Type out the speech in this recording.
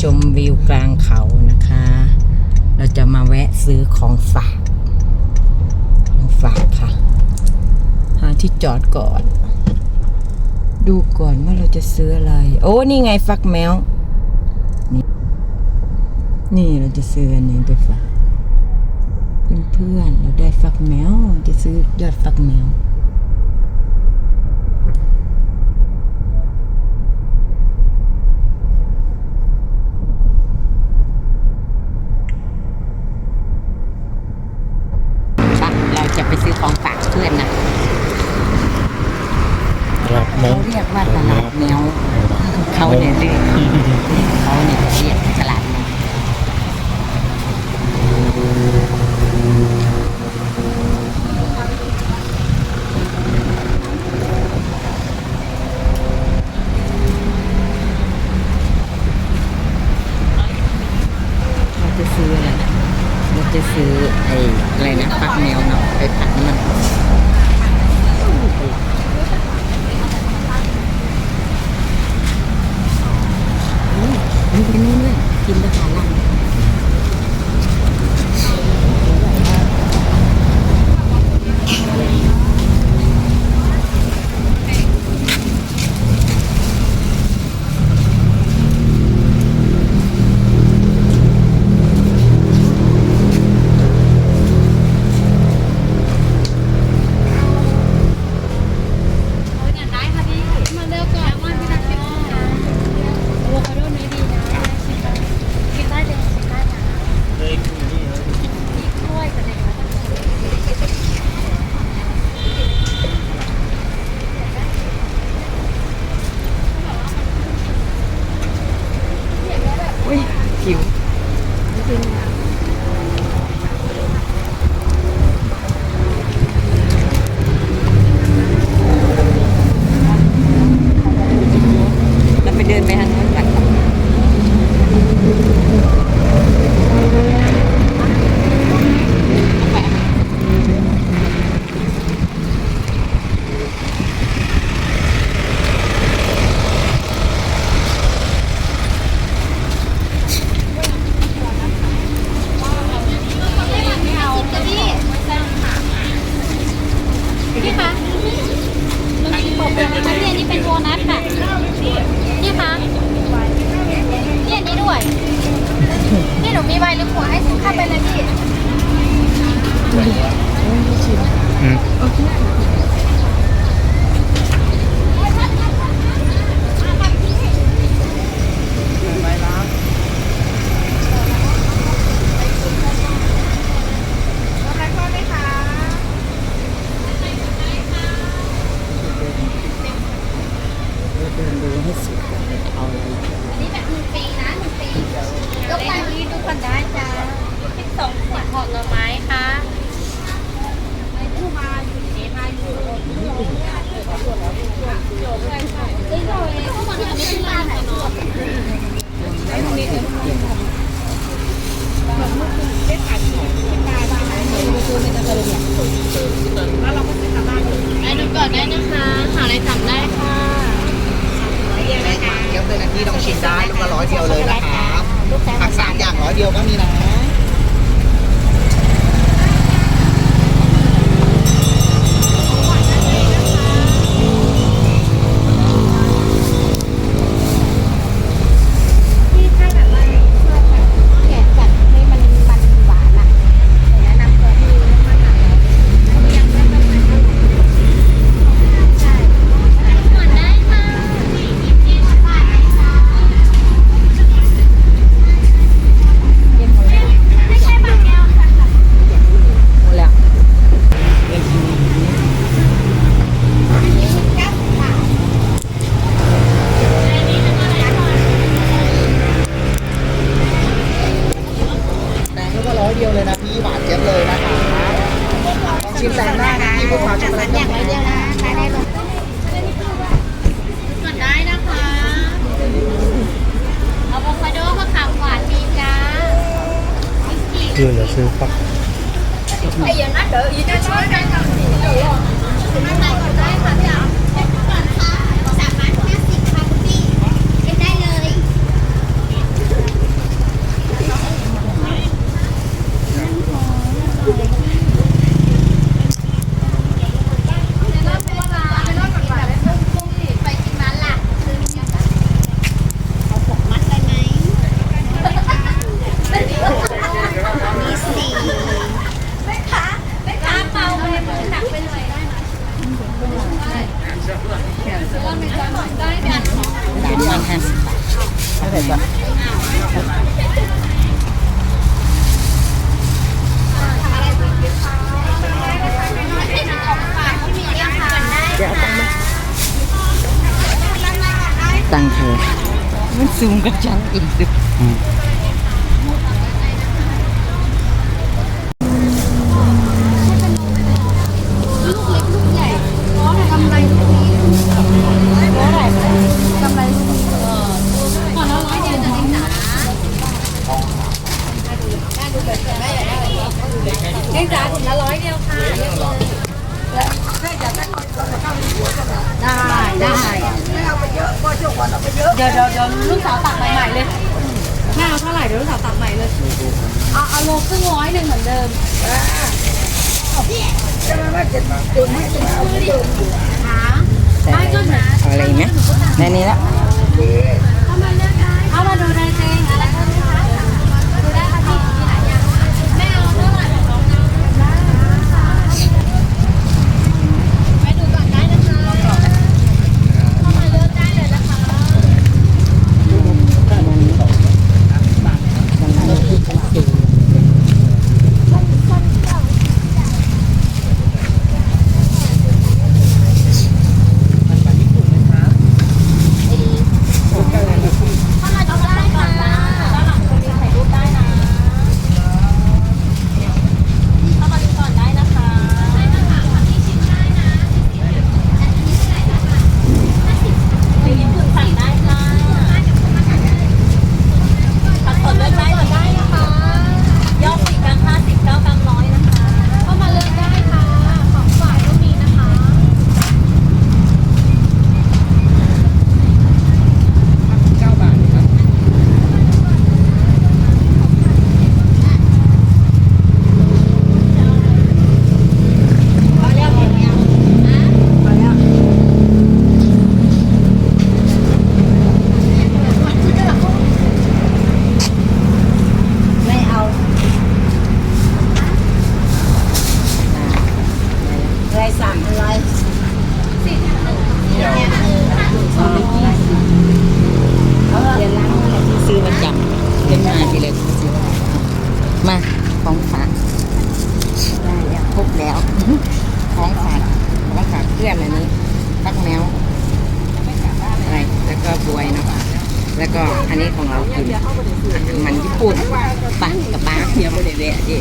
ชมวิวกลางเขานะคะ เราจะมาแวะซื้อของฝาก ของฝากค่ะ หาที่จอดก่อน ดูก่อนว่าเราจะซื้ออะไร โอ้นี่ไงฟักแมว นี่นี่เราจะซื้ออันนี้ไปฝากเพื่อนๆเราได้ฟักแมวจะซื้อยอดฟักแมว ปะเราจะไปซื้อของฝากเพื่อนนะ รับม เขา ง เรียกว่าตลาดแมว เขาเนี่ยเรียกเขาเนี่ยเรียกตลาดแมวเราจะซื้ออะไรนะเรา จะซื้อไอ้อะไรนะฟักแมวเนาะไปผัดน้ำมันมันเป็นนู่นเลยกินตะขาลังอุ้ยหิวเราไปเดินไปทางนู้นกัน พี่คะอันนี้อันนี้เป็น โบนัสค่ะนี่คะนี่อันนี้ด้วย นี่หนูมีใบหรือหัวให้ซื้อเข้าไปเลยพี่อืม เดินดูให้สุดก่อนเอาอะไร อันนี้แบบหนึ่งปีนะหนึ่งปียกไปนี้ดูก่อนได้จ้าสิบสองขวดหอมหน่อไม้ค่ะผู้มาอยู่นี่มาอยู่เอ้ยเลยทุกคนจะไม่ขึ้นร้านไหนเนาะ ไอ้ดูก่อนได้นะคะ หาอะไรสั่งได้ค่ะ เกี๊ยวเลยนะที่ต้องชิมได้ลูกละร้อยเดียวเลยนะครับ ลูกแซ่ ผักสามอย่างร้อย เดียวก็มีนะ ชิมแดงได้นะพี่ลูกค้าช็อกโกแลตอย่างไรเดียวนะใช้ได้เลยก่อนได้นะคะอะโวคาโดมะขามหวานมีจ้าคือเหลือซื้อปัก bây giờ nó đợi gì nó nói ra cầm gì nữa rồi nó tay còn đây hả พี่อะสามพันห้าสิบค่ะคุณพี่เก็บได้เลย สามวันห้าสิบบาทเท่าไหร่ก่อนเดี๋ยวเอาตังค์มาตังค์เธอมันซูมกับจังอีกดูอืม ลูกเล็กลูกใหญ่เพราะกำไรลูกนี้เพราะอะไรกำไรลูกนี้เออขอละร้อยเดียวจะได้จ๋าเจ๊จ๋าถุงละร้อยเดียวค่ะได้ได้ เดี๋ยวเดี๋ยวเดี๋ยวลูกสาวตักใหม่ๆเลยแม่เอาเท่าไหร่เดี๋ยวลูกสาวตักใหม่เลยเอาเอาโลครึ่งร้อยหนึ่งเหมือนเดิมแต่เอาอะไรอีกไหมในนี้ละ แล้วก็อันนี้ของเราคือหมันญี่ปุ่นปักกับบ้าเดียวบริเวณดิ